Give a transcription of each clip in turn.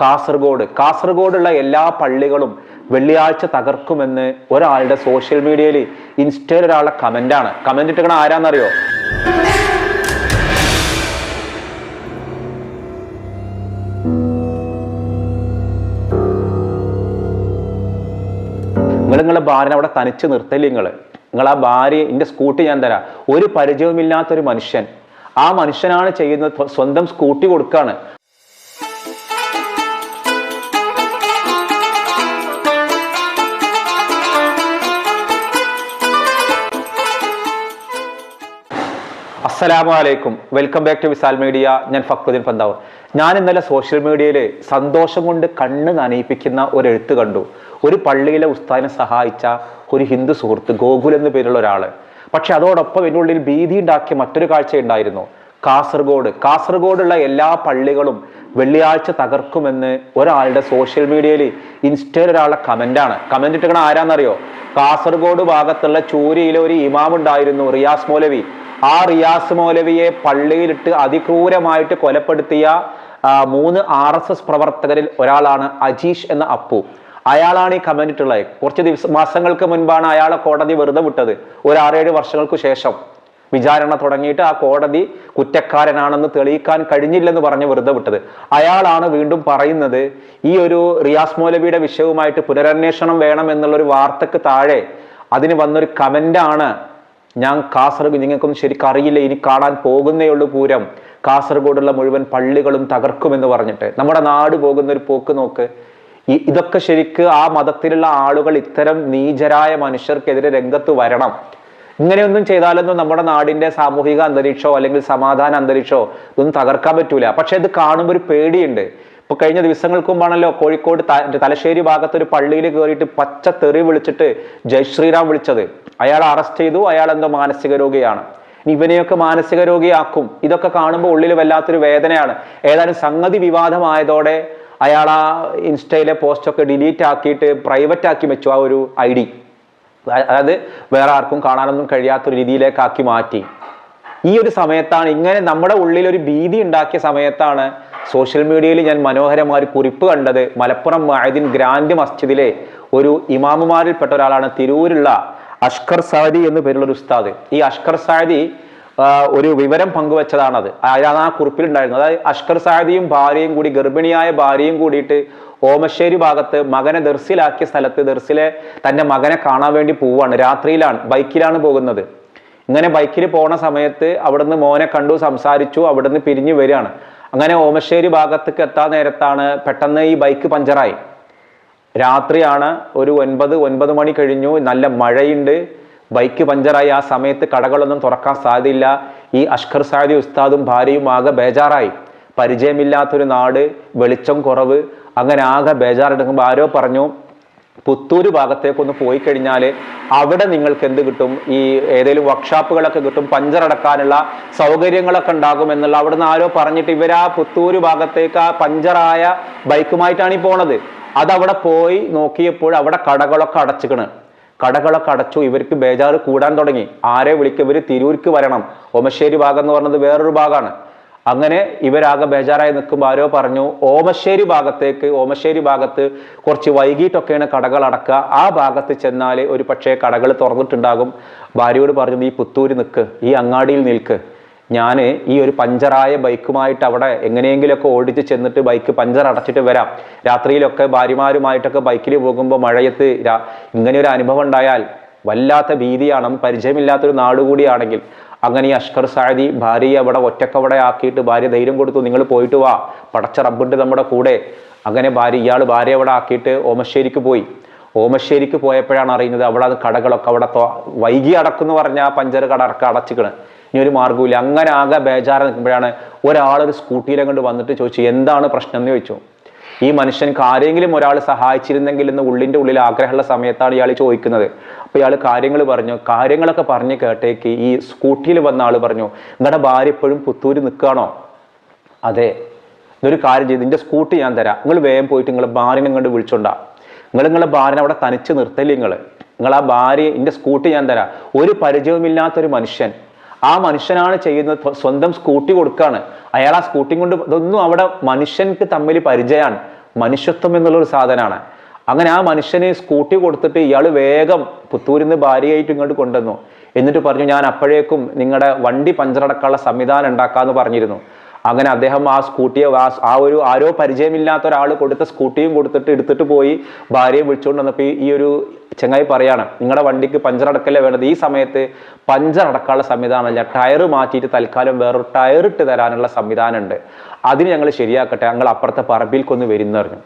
കാസർഗോഡ്. കാസർഗോഡുള്ള എല്ലാ പള്ളികളും വെള്ളിയാഴ്ച തകർക്കുമെന്ന് ഒരാളുടെ സോഷ്യൽ മീഡിയയിൽ ഇൻസ്റ്റയിൽ ഒരാളുടെ കമന്റാണ് കമന്റ് ഇട്ടിക്കണ ആരാന്നറിയോ? നിങ്ങൾ നിങ്ങളെ ഭാര്യനെ അവിടെ തനിച്ച് നിർത്തല്ലേ നിങ്ങൾ നിങ്ങൾ ആ ഭാര്യ എന്റെ സ്കൂട്ടി ഞാൻ തരാം. ഒരു പരിചയവുമില്ലാത്തൊരു മനുഷ്യൻ. ആ മനുഷ്യനാണ് ചെയ്യുന്നത് സ്വന്തം സ്കൂട്ടി കൊടുക്കാണ്. അസ്സലാമു അലൈക്കും. Welcome back to Visal media. ഞാൻ ഫക്രുദ്ദീൻ പന്താവ് ഞാൻ ഇന്നലെ സോഷ്യൽ മീഡിയയിൽ സന്തോഷം കൊണ്ട് കണ്ണ് നനയിപ്പിക്കുന്ന ഒരു എഴുത്ത് കണ്ടു. ഒരു പള്ളിയിലെ ഉസ്താദിനെ സഹായിച്ച ഒരു ഹിന്ദു സുഹൃത്ത് ഗോകുൽ എന്ന പേരുള്ള ഒരാൾ പക്ഷെ അതോടൊപ്പം എന്റെ ഉള്ളിൽ ഭീതി ഉണ്ടാക്കിയ മറ്റൊരു കാഴ്ച ഉണ്ടായിരുന്നു. കാസർഗോഡ്. കാസർഗോഡുള്ള എല്ലാ പള്ളികളും വെള്ളിയാഴ്ച തകർക്കുമെന്ന് ഒരാളുടെ സോഷ്യൽ മീഡിയയിൽ ഇൻസ്റ്റയിൽ ഒരാളുടെ കമന്റാണ് കമന്റ് ഇട്ടിക്കണ ആരാന്നറിയോ? കാസർഗോഡ് ഭാഗത്തുള്ള ചൂരിയിലെ ഒരു ഇമാം ഉണ്ടായിരുന്നു റിയാസ് മൗലവി. ആ റിയാസ് മൗലവിയെ പള്ളിയിലിട്ട് അതിക്രൂരമായിട്ട് കൊലപ്പെടുത്തിയ മൂന്ന് ആർ എസ് എസ് പ്രവർത്തകരിൽ ഒരാളാണ് അജീഷ് എന്ന അപ്പു. അയാളാണ് ഈ കമന്റ് ഇട്ടുള്ളത് കുറച്ച് ദിവസ മാസങ്ങൾക്ക് മുൻപാണ് അയാളെ കോടതി വെറുതെ വിട്ടത്. ഒരു ആറേഴ് വർഷങ്ങൾക്ക് ശേഷം. വിചാരണ തുടങ്ങിയിട്ട് ആ കോടതി കുറ്റക്കാരനാണെന്ന് തെളിയിക്കാൻ കഴിഞ്ഞില്ലെന്ന് പറഞ്ഞ് വെറുതെ വിട്ടത്. അയാളാണ് വീണ്ടും പറയുന്നത് ഈ ഒരു റിയാസ് മൗലവിയുടെ വിഷയവുമായിട്ട് പുനരന്വേഷണം വേണം എന്നുള്ളൊരു വാർത്തക്ക് താഴെ അതിന് വന്നൊരു കമന്റാണ് ഞാൻ കാസർഗോഡ് നിങ്ങൾക്കൊന്നും ശരിക്കും അറിയില്ല. ഇനി കാണാൻ പോകുന്നേ ഉള്ളൂ പൂരം. കാസർഗോഡുള്ള മുഴുവൻ പള്ളികളും തകർക്കുമെന്ന് പറഞ്ഞിട്ട്. നമ്മുടെ നാട് പോകുന്ന ഒരു പോക്ക് നോക്ക്. ഇതൊക്കെ ശരിക്ക് ആ മതത്തിലുള്ള ആളുകൾ ഇത്തരം നീചരായ മനുഷ്യർക്കെതിരെ രംഗത്ത് വരണം. ഇങ്ങനെയൊന്നും ചെയ്താലൊന്നും നമ്മുടെ നാടിന്റെ സാമൂഹിക അന്തരീക്ഷമോ അല്ലെങ്കിൽ സമാധാന അന്തരീക്ഷമോ ഒന്നും തകർക്കാൻ പറ്റൂല. പക്ഷെ ഇത് കാണുമ്പോൾ ഒരു പേടിയുണ്ട്. ഇപ്പൊ കഴിഞ്ഞ ദിവസങ്ങൾക്ക് മുമ്പാണല്ലോ കോഴിക്കോട് തലശ്ശേരി ഭാഗത്ത് ഒരു പള്ളിയിൽ കയറിയിട്ട് പച്ച തെറി വിളിച്ചിട്ട് ജയ് ശ്രീറാം വിളിച്ചത്. അയാൾ അറസ്റ്റ് ചെയ്തു അയാൾ എന്തോ മാനസിക രോഗിയാണ്. ഇനി ഇവനെയൊക്കെ മാനസിക രോഗിയാക്കും. ഇതൊക്കെ കാണുമ്പോൾ ഉള്ളിൽ വല്ലാത്തൊരു വേദനയാണ്. ഏതായാലും സംഗതി വിവാദമായതോടെ അയാൾ ആ ഇൻസ്റ്റയിലെ പോസ്റ്റൊക്കെ ഡിലീറ്റ് ആക്കിയിട്ട് പ്രൈവറ്റ് ആക്കി വെച്ചു ആ ഒരു ഐ ഡി. അതായത് വേറെ ആർക്കും കാണാനൊന്നും കഴിയാത്തൊരു രീതിയിലേക്ക് ആക്കി മാറ്റി. ഈ ഒരു സമയത്താണ് ഇങ്ങനെ നമ്മുടെ ഉള്ളിൽ ഒരു ഭീതി ഉണ്ടാക്കിയ സമയത്താണ് സോഷ്യൽ മീഡിയയിൽ ഞാൻ മനോഹരമായ ഒരു കുറിപ്പ് കണ്ടത്. മലപ്പുറം മഅദിൻ ഗ്രാൻഡ് മസ്ജിദിലെ ഒരു ഇമാമുമാരിൽപ്പെട്ട ഒരാളാണ് തിരൂരുള്ള അഷ്കർ സാദി എന്ന് പേരുള്ള ഒരു ഉസ്താദ്. ഈ അഷ്കർ സാദി ഒരു വിവരം പങ്കുവച്ചതാണത്. അതാണ് ആ കുറിപ്പിലുണ്ടായിരുന്നത്. അതായത് അഷ്കർ സാദിയും ഭാര്യയും കൂടി ഗർഭിണിയായ ഭാര്യയും കൂടിയിട്ട് ഓമശ്ശേരി ഭാഗത്ത് മകനെ ദർസിലാക്കിയ സ്ഥലത്ത് ദർസിലെ തന്റെ മകനെ കാണാൻ വേണ്ടി പോവാണ് രാത്രിയിലാണ് ബൈക്കിലാണ് പോകുന്നത്. ഇങ്ങനെ ബൈക്കിൽ പോണ സമയത്ത് അവിടുന്ന് മോനെ കണ്ടു സംസാരിച്ചു അവിടുന്ന് പിരിഞ്ഞു വരികയാണ്. അങ്ങനെ ഓമശ്ശേരി ഭാഗത്തേക്ക് എത്താൻ നേരത്താണ് പെട്ടെന്ന് ഈ ബൈക്ക് പഞ്ചറായി. രാത്രിയാണ് ഒരു ഒൻപത് ഒൻപത് മണി കഴിഞ്ഞു. നല്ല മഴയുണ്ട്. ബൈക്ക് പഞ്ചറായി. ആ സമയത്ത് കടകളൊന്നും തുറക്കാൻ സാധ്യതയില്ല. ഈ അഷ്കർ സാദി ഉസ്താദും ഭാര്യയും ആകെ ബേജാറായി. പരിചയമില്ലാത്തൊരു നാട് വെളിച്ചം കുറവ്. അങ്ങനെ ആകെ ബേജാറെടുക്കുമ്പോൾ ആരോ പറഞ്ഞു പുത്തൂര് ഭാഗത്തേക്കൊന്ന് പോയി കഴിഞ്ഞാൽ അവിടെ നിങ്ങൾക്ക് എന്ത് കിട്ടും? ഈ ഏതെങ്കിലും വർക്ക്ഷോപ്പുകളൊക്കെ കിട്ടും? പഞ്ചറടക്കാനുള്ള സൗകര്യങ്ങളൊക്കെ ഉണ്ടാകും എന്നുള്ള. അവിടെ നിന്ന് ആരോ പറഞ്ഞിട്ട് ഇവരാ പുത്തൂര് ഭാഗത്തേക്ക് ആ പഞ്ചറായ ബൈക്കുമായിട്ടാണ് ഈ പോണത്. അതവിടെ പോയി നോക്കിയപ്പോൾ അവിടെ കടകളൊക്കെ അടച്ചിക്കണ്. കടകളൊക്കെ അടച്ചു ഇവർക്ക് ബേജാറ് കൂടാൻ തുടങ്ങി. ആരെ വിളിക്കും? ഇവർ തിരൂർക്ക് വരണം. ഓമശ്ശേരി ഭാഗം എന്ന് പറഞ്ഞത് വേറൊരു ഭാഗമാണ് അങ്ങനെ ഇവരാകെ ബേജാറായി നിൽക്കുമ്പോൾ ആരോ പറഞ്ഞു ഓമശ്ശേരി ഭാഗത്തേക്ക് ഓമശ്ശേരി ഭാഗത്ത് കുറച്ച് വൈകിട്ടൊക്കെയാണ് കടകൾ അടക്കുക. ആ ഭാഗത്ത് ചെന്നാൽ ഒരു പക്ഷേ കടകൾ തുറന്നിട്ടുണ്ടാകും. ഭാര്യയോട് പറഞ്ഞു നീ പുത്തൂര് നിൽക്ക്. ഈ അങ്ങാടിയിൽ നിൽക്ക്. ഞാൻ ഈ ഒരു പഞ്ചറായ ബൈക്കുമായിട്ട് അവിടെ എങ്ങനെയെങ്കിലുമൊക്കെ ഓടിച്ച് ചെന്നിട്ട് ബൈക്ക് പഞ്ചർ അടച്ചിട്ട് വരാം. രാത്രിയിലൊക്കെ ഭാര്യമാരുമായിട്ടൊക്കെ ബൈക്കിൽ പോകുമ്പോൾ മഴയത്ത് ഇങ്ങനെ ഒരു അനുഭവം ഉണ്ടായാൽ വല്ലാത്ത ഭീതിയാണ്. പരിചയമില്ലാത്തൊരു നാട് കൂടിയാണെങ്കിൽ. അങ്ങനെ ഈ അഷ്കർ സാദി ഭാര്യയെ അവിടെ ഒറ്റക്കവിടെ ആക്കിയിട്ട് ഭാര്യ ധൈര്യം കൊടുത്തു നിങ്ങൾ പോയിട്ട് വാ. പടച്ച റബ്ബുണ്ട് നമ്മുടെ കൂടെ. അങ്ങനെ ഭാര്യ ഇയാൾ ഭാര്യ അവിടെ ആക്കിയിട്ട് ഓമശ്ശേരിക്ക് പോയി. ഓമശ്ശേരിക്ക് പോയപ്പോഴാണ് അറിയുന്നത് അവിടെ അത് കടകളൊക്കെ അവിടെ വൈകി അടക്കുന്നു പറഞ്ഞാൽ ആ പഞ്ചർ കട അടക്ക അടച്ചിക്കണ്. ഇനി ഒരു മാർഗമില്ല അങ്ങനെ ആകെ ബേജാറ് നിൽക്കുമ്പോഴാണ് ഒരാളൊരു സ്കൂട്ടിയിലെ കൊണ്ട് വന്നിട്ട് ചോദിച്ചു എന്താണ് പ്രശ്നം? എന്ന് ചോദിച്ചു. ഈ മനുഷ്യൻക്ക് ആരെങ്കിലും ഒരാൾ സഹായിച്ചിരുന്നെങ്കിൽ എന്ന് ഉള്ളിന്റെ ഉള്ളിൽ ആഗ്രഹമുള്ള സമയത്താണ് ഇയാൾ ചോദിക്കുന്നത്. അപ്പോൾ ഇയാൾ കാര്യങ്ങൾ പറഞ്ഞു. കാര്യങ്ങളൊക്കെ പറഞ്ഞ് കേട്ടേക്ക് ഈ സ്കൂട്ടിയിൽ വന്ന ആൾ പറഞ്ഞു നിങ്ങളുടെ ഭാര്യ ഇപ്പോഴും പുത്തൂര് നിൽക്കുകയാണോ? അതെ. ഇതൊരു കാര്യം ചെയ്ത് നിന്റെ സ്കൂട്ടി ഞാൻ തരാം. നിങ്ങൾ വേഗം പോയിട്ട് നിങ്ങൾ ഭാര്യനെ കണ്ട് വിളിച്ചോണ്ടാ. നിങ്ങൾ നിങ്ങളെ ഭാര്യനെ അവിടെ തനിച്ച് നിർത്തല്ലേ നിങ്ങൾ നിങ്ങൾ ആ ഭാര്യ എന്റെ സ്കൂട്ടി ഞാൻ തരാം. ഒരു പരിചയവുമില്ലാത്തൊരു മനുഷ്യൻ. ആ മനുഷ്യനാണ് ചെയ്യുന്നത് സ്വന്തം സ്കൂട്ടി കൊടുക്കുകയാണ് അയാൾ ആ സ്കൂട്ടി കൊണ്ട് ഇതൊന്നും അവിടെ മനുഷ്യൻക്ക് തമ്മിൽ പരിചയമാണ്. മനുഷ്യത്വം എന്നുള്ള ഒരു സാധനമാണ്. അങ്ങനെ ആ മനുഷ്യന് സ്കൂട്ടി കൊടുത്തിട്ട് ഇയാൾ വേഗം പുത്തൂരിൽ നിന്ന് ഭാര്യയായിട്ട് ഇങ്ങോട്ട് കൊണ്ടുവന്നു. എന്നിട്ട് പറഞ്ഞു ഞാൻ അപ്പോഴേക്കും നിങ്ങളുടെ വണ്ടി പഞ്ചറടക്കാനുള്ള സംവിധാനം ഉണ്ടാക്കാന്ന് പറഞ്ഞിരുന്നു. അങ്ങനെ അദ്ദേഹം ആ സ്കൂട്ടിയെ ആ- ഒരു ആരോ പരിചയമില്ലാത്ത ഒരാൾ കൊടുത്ത സ്കൂട്ടിയും കൊടുത്തിട്ട് എടുത്തിട്ട് പോയി ഭാര്യയെ വിളിച്ചുകൊണ്ട് വന്നപ്പോൾ ഈ- ഈ ഒരു ചെങ്ങായി പറയാണ് നിങ്ങളുടെ വണ്ടിക്ക് പഞ്ചർ അടക്കല്ലേ വേണ്ടത്? ഈ സമയത്ത് പഞ്ചർ അടക്കാനുള്ള സംവിധാനമല്ല. ടയർ മാറ്റിയിട്ട് തൽക്കാലം വേറൊരു ടയർ ഇട്ട് തരാനുള്ള സംവിധാനമുണ്ട്. അതിന് ഞങ്ങൾ ശരിയാക്കട്ടെ. ഞങ്ങൾ അപ്പുറത്തെ പറമ്പിൽക്കൊന്ന് വരുന്നറിഞ്ഞു.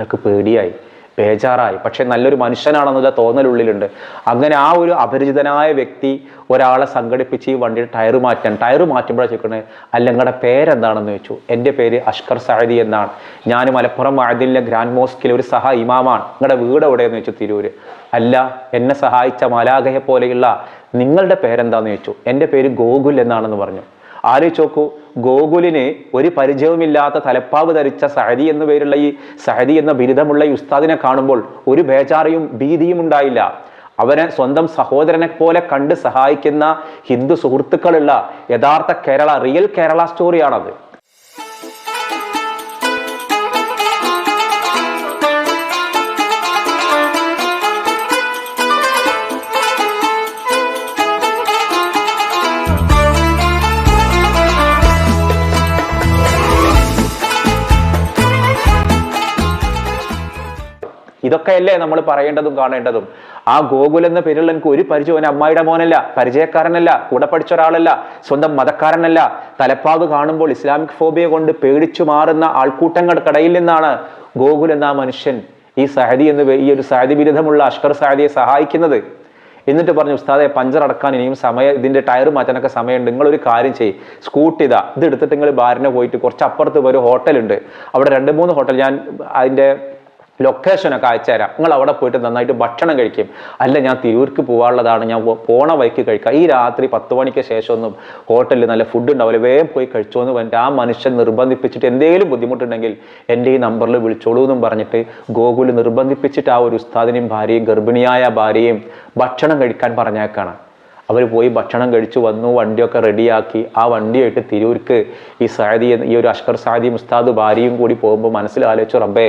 ഞങ്ങൾക്ക് പേടിയായി. ബേജാറായി. പക്ഷെ നല്ലൊരു മനുഷ്യനാണെന്നുള്ള തോന്നലുള്ളിലുണ്ട്. അങ്ങനെ ആ ഒരു അപരിചിതനായ വ്യക്തി ഒരാളെ സംഘടിപ്പിച്ച് ഈ വണ്ടിയുടെ ടയർ മാറ്റാൻ ടയർ മാറ്റുമ്പോഴാണ് ചോദിക്കണേ അല്ല നിങ്ങളുടെ പേരെന്താണെന്ന് ചോദിച്ചു. എന്റെ പേര് അഷ്കർ സാദി എന്നാണ്. ഞാൻ മലപ്പുറം മഴദിലെ ഗ്രാൻഡ് മോസ്കിലെ ഒരു സഹ ഇമാമാണ്. നിങ്ങളുടെ വീട് എവിടെയെന്ന് ചോദിച്ചു തിരൂര്. അല്ല എന്നെ സഹായിച്ച മലാഗയെ പോലെയുള്ള നിങ്ങളുടെ പേരെന്താന്ന് ചോദിച്ചു. എന്റെ പേര് ഗോകുൽ എന്നാണെന്ന് പറഞ്ഞു. ആലോചിച്ച് നോക്കൂ ഗോകുലിന് ഒരു പരിചയവുമില്ലാത്ത തലപ്പാവ് ധരിച്ച സഹദി എന്ന പേരുള്ള ഈ സഹദി എന്ന ബിരുദമുള്ള ഈ ഉസ്താദിനെ കാണുമ്പോൾ ഒരു ബേജാറിയും ഭീതിയും ഉണ്ടായില്ല. അവനെ സ്വന്തം സഹോദരനെ പോലെ കണ്ട് സഹായിക്കുന്ന ഹിന്ദു സുഹൃത്തുക്കളുള്ള യഥാർത്ഥ കേരള റിയൽ കേരള സ്റ്റോറിയാണത് ഇതൊക്കെയല്ലേ നമ്മൾ പറയേണ്ടതും കാണേണ്ടതും. ആ ഗോകുൽ എന്ന പേരുള്ള എനിക്ക് ഒരു പരിചയം അമ്മായിയുടെ മോനല്ല പരിചയക്കാരനല്ല കൂടെ പഠിച്ച ഒരാളല്ല സ്വന്തം മതക്കാരനല്ല. തലപ്പാവ് കാണുമ്പോൾ ഇസ്ലാമിക് ഫോബിയ കൊണ്ട് പേടിച്ചു മാറുന്ന ആൾക്കൂട്ടങ്ങൾക്കിടയിൽ നിന്നാണ് ഗോകുൽ എന്ന മനുഷ്യൻ ഈ സഹദി എന്ന് ഈ ഒരു സഹദി ബിരുദമുള്ള അഷ്കർ സഹദിയെ സഹായിക്കുന്നത്. എന്നിട്ട് പറഞ്ഞു ഉസ്താദെ പഞ്ചർ അടക്കാൻ ഇനിയും സമയം ഇതിന്റെ ടയർ മാറ്റാനൊക്കെ സമയമുണ്ട്. നിങ്ങൾ ഒരു കാര്യം ചെയ്യും. സ്കൂട്ടി ഇതാ. ഇത് എടുത്തിട്ട് നിങ്ങൾ ബാരിനെ പോയിട്ട് കുറച്ച് അപ്പുറത്ത് ഒരു ഹോട്ടലുണ്ട്. അവിടെ രണ്ട് മൂന്ന് ഹോട്ടൽ. ഞാൻ അതിന്റെ ലൊക്കേഷനൊക്കെ അയച്ചുതരാം നിങ്ങൾ അവിടെ പോയിട്ട് നന്നായിട്ട് ഭക്ഷണം കഴിക്കും. അല്ല ഞാൻ തിരൂർക്ക് പോകാനുള്ളതാണ് ഞാൻ പോണ വഴിക്ക് കഴിക്കാം. ഈ രാത്രി പത്ത് മണിക്ക് ശേഷമൊന്നും ഹോട്ടലിൽ നല്ല ഫുഡ് ഉണ്ടാവില്ല. വേഗം പോയി കഴിച്ചോ എന്ന് പറഞ്ഞിട്ട് ആ മനുഷ്യൻ നിർബന്ധിപ്പിച്ചിട്ട് എന്തെങ്കിലും ബുദ്ധിമുട്ടുണ്ടെങ്കിൽ എന്റെ ഈ നമ്പറിൽ വിളിച്ചോളൂ എന്നും പറഞ്ഞിട്ട് ഗോകുൽ നിർബന്ധിപ്പിച്ചിട്ട് ആ ഒരു ഉസ്താദിനെയും ഭാര്യയും ഗർഭിണിയായ ഭാര്യയും ഭക്ഷണം കഴിക്കാൻ പറഞ്ഞേക്കാണ്. അവർ പോയി ഭക്ഷണം കഴിച്ചു വന്നു വണ്ടിയൊക്കെ റെഡിയാക്കി. ആ വണ്ടിയായിട്ട് തിരൂർക്ക് ഈ സാദി ഈ ഒരു അഷ്കർ സാദി ഉസ്താദ് ഭാര്യയും കൂടി പോകുമ്പോൾ മനസ്സിൽ ആലോചിച്ചു റബ്ബേ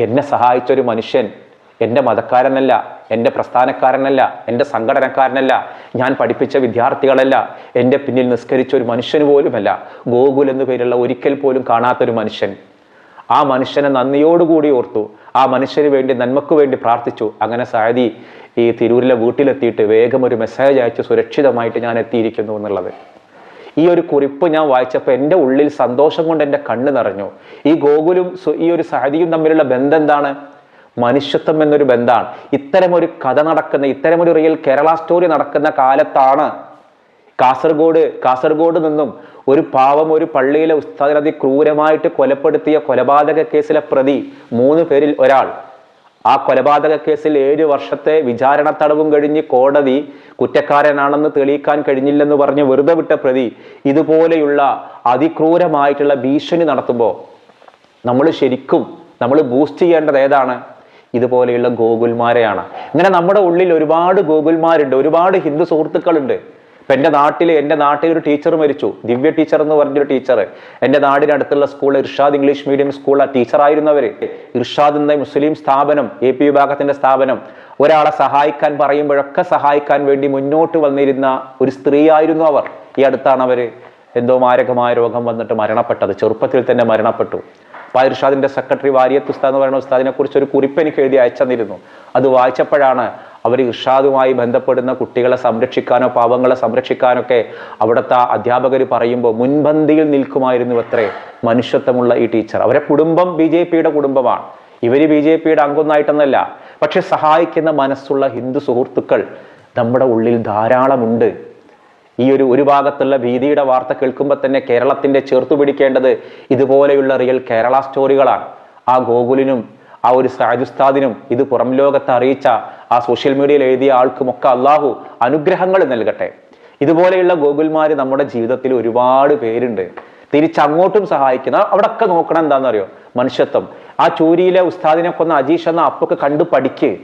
എന്നെ സഹായിച്ച ഒരു മനുഷ്യൻ എന്റെ മതക്കാരനല്ല എന്റെ പ്രസ്ഥാനക്കാരനല്ല എന്റെ സംഘടനക്കാരനല്ല ഞാൻ പഠിപ്പിച്ച വിദ്യാർത്ഥികളല്ല എന്റെ പിന്നിൽ നിസ്കരിച്ച ഒരു മനുഷ്യന് പോലുമല്ല ഗോകുൽ എന്നു പേരുള്ള ഒരിക്കൽ പോലും കാണാത്തൊരു മനുഷ്യൻ. ആ മനുഷ്യനെ നന്ദിയോടുകൂടി ഓർത്തു ആ മനുഷ്യന് വേണ്ടി നന്മക്ക് വേണ്ടി പ്രാർത്ഥിച്ചു. അങ്ങനെ സായതി ഈ തിരൂരിലെ വീട്ടിലെത്തിയിട്ട് വേഗം ഒരു മെസ്സേജ് അയച്ച് സുരക്ഷിതമായിട്ട് ഞാൻ എത്തിയിരിക്കുന്നു എന്നുള്ളത്. ഈ ഒരു കുറിപ്പ് ഞാൻ വായിച്ചപ്പോൾ എന്റെ ഉള്ളിൽ സന്തോഷം കൊണ്ട് എന്റെ കണ്ണ് നിറഞ്ഞു. ഈ ഗോകുലും ഈ ഒരു സഹതിയും തമ്മിലുള്ള ബന്ധം എന്താണ്? മനുഷ്യത്വം എന്നൊരു ബന്ധമാണ്. ഇത്തരമൊരു കഥ നടക്കുന്ന ഇത്തരമൊരു റിയൽ കേരള സ്റ്റോറി നടക്കുന്ന കാലത്താണ് കാസർഗോഡ് കാസർഗോഡ് നിന്നും ഒരു പാവം ഒരു പള്ളിയിലെ ഉസ്താദിനെ ക്രൂരമായിട്ട് കൊലപ്പെടുത്തിയ കൊലപാതക കേസിലെ പ്രതി മൂന്ന് പേരിൽ ഒരാൾ. ആ കൊലപാതക കേസിൽ ഏഴ് വർഷത്തെ വിചാരണ തടവും കഴിഞ്ഞ് കോടതി കുറ്റക്കാരനാണെന്ന് തെളിയിക്കാൻ കഴിഞ്ഞില്ലെന്ന് പറഞ്ഞ് വെറുതെ വിട്ട പ്രതി ഇതുപോലെയുള്ള അതിക്രൂരമായിട്ടുള്ള ഭീഷണി നടത്തുമ്പോൾ നമ്മൾ ശരിക്കും നമ്മൾ ബൂസ്റ്റ് ചെയ്യേണ്ടത് ഏതാണ്? ഇതുപോലെയുള്ള ഗോകുൽമാരെയാണ്. ഇങ്ങനെ നമ്മുടെ ഉള്ളിൽ ഒരുപാട് ഗോകുൽമാരുണ്ട് ഒരുപാട് ഹിന്ദു സുഹൃത്തുക്കളുണ്ട്. ഇപ്പൊ എന്റെ നാട്ടിൽ എന്റെ നാട്ടിൽ ഒരു ടീച്ചർ മരിച്ചു. ദിവ്യ ടീച്ചർ എന്ന് പറഞ്ഞൊരു ടീച്ചർ എന്റെ നാടിനടുത്തുള്ള school Irshad English medium school ടീച്ചറായിരുന്നവർ Irshad എന്ന മുസ്ലിം സ്ഥാപനം എ പി വിഭാഗത്തിന്റെ സ്ഥാപനം ഒരാളെ സഹായിക്കാൻ പറയുമ്പോഴൊക്കെ സഹായിക്കാൻ വേണ്ടി മുന്നോട്ട് വന്നിരുന്ന ഒരു സ്ത്രീയായിരുന്നു അവർ. ഈ അടുത്താണ് അവർ എന്തോ മാരകമായ രോഗം വന്നിട്ട് മരണപ്പെട്ടത്. ചെറുപ്പത്തിൽ തന്നെ മരണപ്പെട്ടു. അപ്പോൾ ഇർഷാദിന്റെ സെക്രട്ടറി വാരിയത്ത് ഉസ്താദ് എന്ന് പറയുന്ന ഉസ്താദിനെ കുറിച്ച് ഒരു കുറിപ്പ് എനിക്ക് എഴുതി അയച്ചെന്നിരുന്നു അത് വായിച്ചപ്പോഴാണ് അവർ ഇർഷാദുമായി ബന്ധപ്പെടുന്ന കുട്ടികളെ സംരക്ഷിക്കാനോ പാവങ്ങളെ സംരക്ഷിക്കാനൊക്കെ അവിടുത്തെ അധ്യാപകർ പറയുമ്പോൾ മുൻപന്തിയിൽ നിൽക്കുമായിരുന്നു അത്രേ മനുഷ്യത്വമുള്ള ഈ ടീച്ചർ. അവരെ കുടുംബം ബി ജെ പിയുടെ കുടുംബമാണ്. ഇവർ ബി ജെ പിയുടെ അംഗമൊന്നായിട്ടൊന്നല്ല. പക്ഷെ സഹായിക്കുന്ന മനസ്സുള്ള ഹിന്ദു സുഹൃത്തുക്കൾ നമ്മുടെ ഉള്ളിൽ ധാരാളമുണ്ട്. ഈ ഒരു ഒരു ഭാഗത്തുള്ള ഭീതിയുടെ വാർത്ത കേൾക്കുമ്പോൾ തന്നെ കേരളത്തിന്റെ ചേർത്തു പിടിക്കേണ്ടത് ഇതുപോലെയുള്ള റിയൽ കേരള സ്റ്റോറികളാണ്. ആ ഗോകുലിനും ആ ഒരു സാജുസ്താദിനും ഇത് പുറം ലോകത്ത് അറിയിച്ച ആ സോഷ്യൽ മീഡിയയിൽ എഴുതിയ ആൾക്കുമൊക്കെ അള്ളാഹു അനുഗ്രഹങ്ങൾ നൽകട്ടെ. ഇതുപോലെയുള്ള ഗോകുൽമാര് നമ്മുടെ ജീവിതത്തിൽ ഒരുപാട് പേരുണ്ട്. തിരിച്ചങ്ങോട്ടും സഹായിക്കുന്ന അവിടൊക്കെ നോക്കണം എന്താണെന്നറിയോ? മനുഷ്യത്വം. ആ ചൂരിയിലെ ഉസ്താദിനെ കൊന്ന അജീഷ് എന്ന അപ്പൊക്കെ കണ്ടു പഠിക്ക്.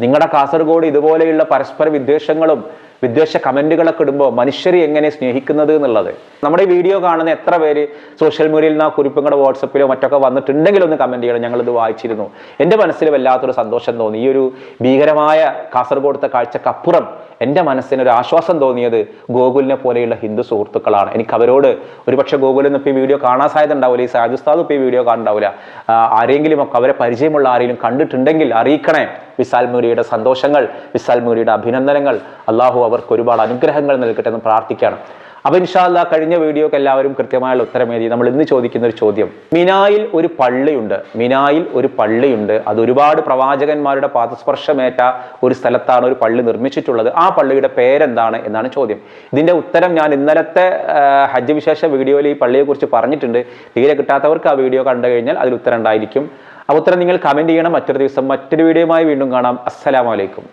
നിങ്ങളുടെ കാസർഗോഡ് ഇതുപോലെയുള്ള പരസ്പര വിദ്വേഷങ്ങളും വിദ്വേഷ കമന്റുകളൊക്കെ ഇടുമ്പോൾ മനുഷ്യരെ എങ്ങനെ സ്നേഹിക്കുന്നത് എന്നുള്ളത്. നമ്മുടെ വീഡിയോ കാണുന്ന എത്ര പേര് സോഷ്യൽ മീഡിയയിൽ നിന്ന് ആ വാട്സപ്പിലോ മറ്റൊക്കെ വന്നിട്ടുണ്ടെങ്കിൽ ഒന്ന് കമന്റ് ചെയ്യണം. ഞങ്ങളിത് വായിച്ചിരുന്നു. എന്റെ മനസ്സിൽ വല്ലാത്തൊരു സന്തോഷം തോന്നി. ഈ ഒരു ഭീകരമായ കാസർഗോഡത്തെ കാഴ്ചക്കപ്പുറം എന്റെ മനസ്സിന് ഒരു ആശ്വാസം തോന്നിയത് ഗോകുലിനെ പോലെയുള്ള ഹിന്ദു സുഹൃത്തുക്കളാണ്. എനിക്ക് അവരോട് ഒരുപക്ഷെ ഗോകുലിൽ ഇപ്പോൾ ഈ വീഡിയോ കാണാൻ സാധ്യത ഉണ്ടാവില്ല ഈ സാജുസ്താദ് ഇപ്പോൾ ഈ വീഡിയോ കാണുന്നുണ്ടാവില്ല. ആരെങ്കിലും ഒക്കെ അവരെ പരിചയമുള്ള ആരെങ്കിലും കണ്ടിട്ടുണ്ടെങ്കിൽ അറിയിക്കണേ. വിസാൽ മൂരിയുടെ സന്തോഷങ്ങൾ വിസാൽ മൂരിയുടെ അഭിനന്ദനങ്ങൾ. അള്ളാഹു അവർക്ക് ഒരുപാട് അനുഗ്രഹങ്ങൾ നൽകട്ടെ എന്ന് പ്രാർത്ഥിക്കുകയാണ്. അപ്പൊ ഇൻഷാല്ല കഴിഞ്ഞ വീഡിയോക്ക് എല്ലാവരും കൃത്യമായുള്ള ഉത്തരമേതി നമ്മൾ ഇന്ന് ചോദിക്കുന്ന ഒരു ചോദ്യം. മിനായിൽ ഒരു പള്ളിയുണ്ട്. മിനായിൽ ഒരു പള്ളിയുണ്ട്. അത് ഒരുപാട് പ്രവാചകന്മാരുടെ പാദസ്പർശമേറ്റ ഒരു സ്ഥലത്താണ് ഒരു പള്ളി നിർമ്മിച്ചിട്ടുള്ളത്. ആ പള്ളിയുടെ പേരെന്താണ് എന്നാണ് ചോദ്യം. ഇതിന്റെ ഉത്തരം ഞാൻ ഇന്നലത്തെ ഹജ്ജ് വിശേഷ വീഡിയോയിൽ ഈ പള്ളിയെക്കുറിച്ച് പറഞ്ഞിട്ടുണ്ട്. തീരെ കിട്ടാത്തവർക്ക് ആ വീഡിയോ കണ്ടു കഴിഞ്ഞാൽ അതിൽ ഉത്തരം ഉണ്ടായിരിക്കും. ആ ഉത്തരം നിങ്ങൾ കമന്റ് ചെയ്യണം. മറ്റൊരു ദിവസം മറ്റൊരു വീഡിയോയുമായി വീണ്ടും കാണാം. അസ്സലാമലൈക്കും